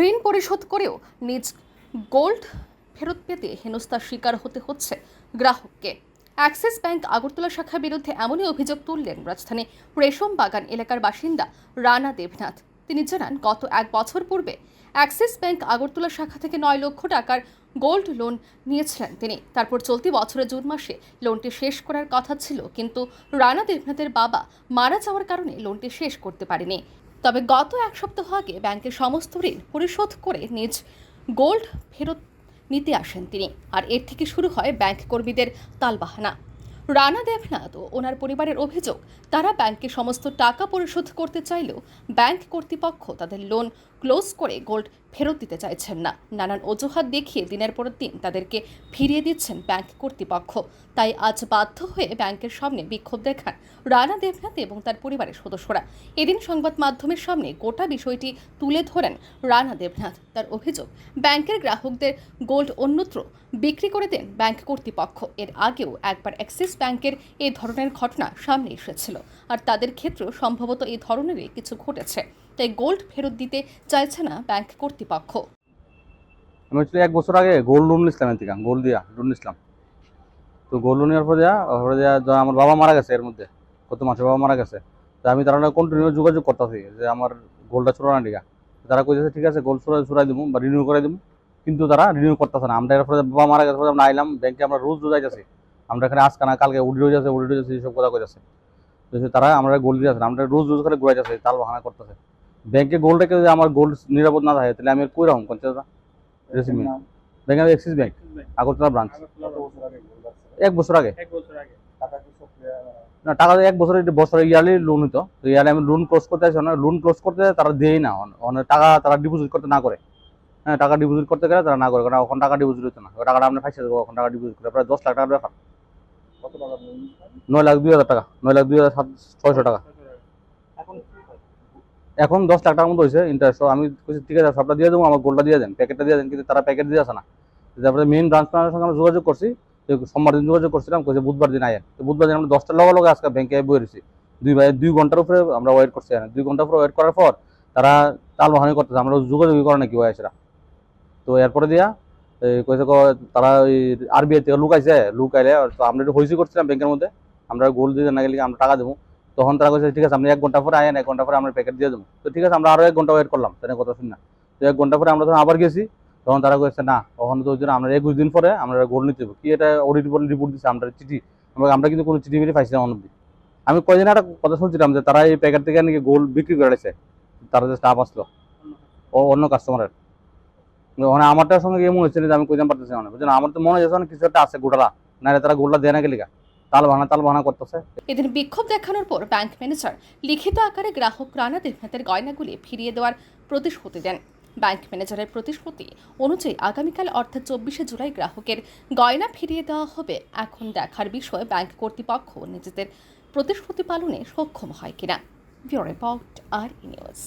ঋণ পরিশোধ করেও নিজ গোল্ড ফেরত পেতে হেনস্থার শিকার হতে হচ্ছে গ্রাহককে। অ্যাক্সিস ব্যাংক আগরতলা শাখার বিরুদ্ধে এমনই অভিযোগ তুললেন রাজধানী রেশম বাগান এলাকার বাসিন্দা রানা দেবনাথ। তিনি জানান, গত এক বছর পূর্বে অ্যাক্সিস ব্যাংক আগরতলা শাখা থেকে নয় লক্ষ টাকার গোল্ড লোন নিয়েছিলেন তিনি। তারপর চলতি বছরের জুন মাসে লোনটি শেষ করার কথা ছিল, কিন্তু রানা দেবনাথের বাবা মারা যাওয়ার কারণে লোনটি শেষ করতে পারেনি। তবে গত এক সপ্তাহ আগে ব্যাংকের সমস্ত ঋণ পরিশোধ করে নিজ গোল্ড ফেরত নিতে আসেন তিনি। আর এর থেকে শুরু হয় ব্যাংক কর্মীদের তালবাহানা। রানা দেবনাথ ও ওনার পরিবারের অভিযোগ, তারা ব্যাংকে সমস্ত টাকা পরিশোধ করতে চাইলেও ব্যাংক কর্তৃপক্ষ তাদের লোন ক্লোজ করে গোল্ড ফেরত দিতে চাইছেন না। নানান অজুহাত দেখিয়ে দিনের পর দিন তাদেরকে ফিরিয়ে দিচ্ছেন ব্যাংক কর্তৃপক্ষ। তাই আজ বাধ্য হয়ে ব্যাংকের সামনে বিক্ষোভ দেখান রানা দেবনাথ এবং তার পরিবারের সদস্যরা। এদিন সংবাদ মাধ্যমের সামনে গোটা বিষয়টি তুলে ধরেন রানা দেবনাথ। তার অভিযোগ, ব্যাংকের গ্রাহকদের গোল্ড অন্যত্র বিক্রি করে দেন ব্যাংক কর্তৃপক্ষ। এর আগেও একবার অ্যাক্সিস ব্যাংকের এই ধরনের ঘটনা সামনে এসেছিল। আর তাদের ক্ষেত্রেও সম্ভবত এই ধরনেরই কিছু ঘটেছে। তাই গোল্ড ফেরত দিতে চাইছে না ব্যাংক কর্তৃপক্ষ। আমি এক বছর আগে গোল্ড লোন নিছিলাম এর থেকে গোল্ড দিয়া লোন নিছিলাম। তো গোল্ড লোন নেওয়ার পরে দেওয়া পরে দেওয়া আমার বাবা মারা গেছে এর মধ্যে, কত মাসে বাবা মারা গেছে। তো আমি তারা কন্টিনিউ যোগাযোগ করতেছি যে আমার গোল্ডটা চোরানা দিকা তারা কইতেছে, ঠিক আছে, গোল্ড চোরা চোরাই দেবো বা রিনিউ করাই দেবো কিন্তু তারা রিনিউ করতেছে না। আমরা এরপরে বাবা মারা গেছে আমরা আইলাম, ব্যাংকে আমরা রোজ রোজ আইতেছি আমরা এখানে আজকে না, কালকে উডি হয়ে যাচ্ছে উডি হয়ে যাচ্ছে এইসব কথা কইতেছে। তারা আমরা গোল্ড দিয়ে আছে আমরা রোজ রোজ করে ঘুরে যাচ্ছে তাল বাহানা করতেছে। ব্যাংকে গোল্ড রেখে যদি আমার গোল্ড নিরাপদ না থাকে তাহলে আমি কই রেসিমি bank Axis bank Agartala branch এক বছর আগে। না টাকা দিয়ে এক বছর বছর ইয়ারলি লোন হতো তো ইয়ারলি আমি লোন ক্লোজ করতে আসি না। লোন ক্লোজ করতে তারা দেয় না। টাকা তারা ডিপোজিট করতে না করে। হ্যাঁ টাকা ডিপোজিট করতে গেলে তারা না করে। কারণ এখন টাকা ডিপোজিট হতো না। ওই টাকাটা আপনি ফাইসে দেবো এখন টাকা ডিপোজিট করে প্রায় দশ লাখ টাকার ব্যাপার। নয় লাখ দুই হাজার টাকা। নয় লাখ দুই হাজার সাত ছয়শো টাকা। এখন দশ লাখ টাকার মতো হয়েছে ইন্টারেস্ট আমি ঠিক আছে, সবটা দিয়ে দেবো, আমার গোল্ডটা দিয়ে দেন প্যাকেটটা দিয়ে দেন। কিন্তু তারা প্যাকেট দিয়ে আসে না। তারপরে মেইন ব্রাঞ্চ ম্যানেজারের সঙ্গে আমরা যোগাযোগ করছি সোমবার দিন যোগাযোগ করছিলাম, কইছে বুধবার দিন আয়েন তো বুধবার দিন আমরা দশটার লগে লগে আজকে ব্যাংকে বই রয়েছি। দুই ভাই, দুই ঘণ্টার উপরে আমরা ওয়েট করছি। দুই ঘণ্টার উপরে ওয়েট করার পর তারা তাল বাহানি করতেছে, আমরা যোগাযোগই করে নাকি ওয়াইসরা। তো এরপরে দিয়া কইছে তারা ওই আরবিআই থেকে লুকাইছে, লুকাইলে তো আমরা একটু হইসি করছিলাম ব্যাংকের মধ্যে। আমরা গোল্ড দিয়ে না, গেলে আমরা টাকা দেবো? তখন তারা কইছে, ঠিক আছে, আপনি এক ঘণ্টা পরে আয়েন, এক ঘণ্টা পরে আমরা প্যাকেট দিয়ে দেবো। তো ঠিক আছে, আমরা আরও এক ঘণ্টা ওয়েট করলাম তাই কথা শুনি না তো এক ঘণ্টা পরে আমরা তখন আবার গেছি, তখন তারা কইছে, না তখন তো জন্য আমরা একুশ দিন পরে আমরা গোল্ড নিতে কি এটা অডিট বলে রিপোর্ট দিচ্ছে আমরা চিঠি, আমরা আমরা কিন্তু কোনো চিঠি মিঠি পাইছিলাম অনব্দি আমি কয়দিন একটা কথা শুনছিলাম যে তারা এই প্যাকেট থেকে নাকি গোল বিক্রি করে দিছে। তারা যে স্টাফ আসলো, ও অন্য কাস্টমারের ওখানে আমারটার সঙ্গে এমন হচ্ছে যে আমি কইতে পারতেছি না। বুঝলেন, আমার তো মনে হচ্ছে না কিছু একটা আছে গোটালা না তারা গোলটা দেয় না গেলে করতেছে। এদিন বিক্ষোভ দেখানোর পর ব্যাংক ম্যানেজার লিখিত আকারে গ্রাহক রানা দেবনাথের গয়নাগুলি ফিরিয়ে দেওয়ার প্রতিশ্রুতি দেন। ব্যাংক ম্যানেজারের প্রতিশ্রুতি অনুযায়ী আগামীকাল অর্থাৎ চব্বিশে জুলাই গ্রাহকের গয়না ফিরিয়ে দেওয়া হবে। এখন দেখার বিষয় ব্যাংক কর্তৃপক্ষ নিজেদের প্রতিশ্রুতি পালনে সক্ষম হয় কিনা। ব্যুরো রিপোর্ট আর নিউজ।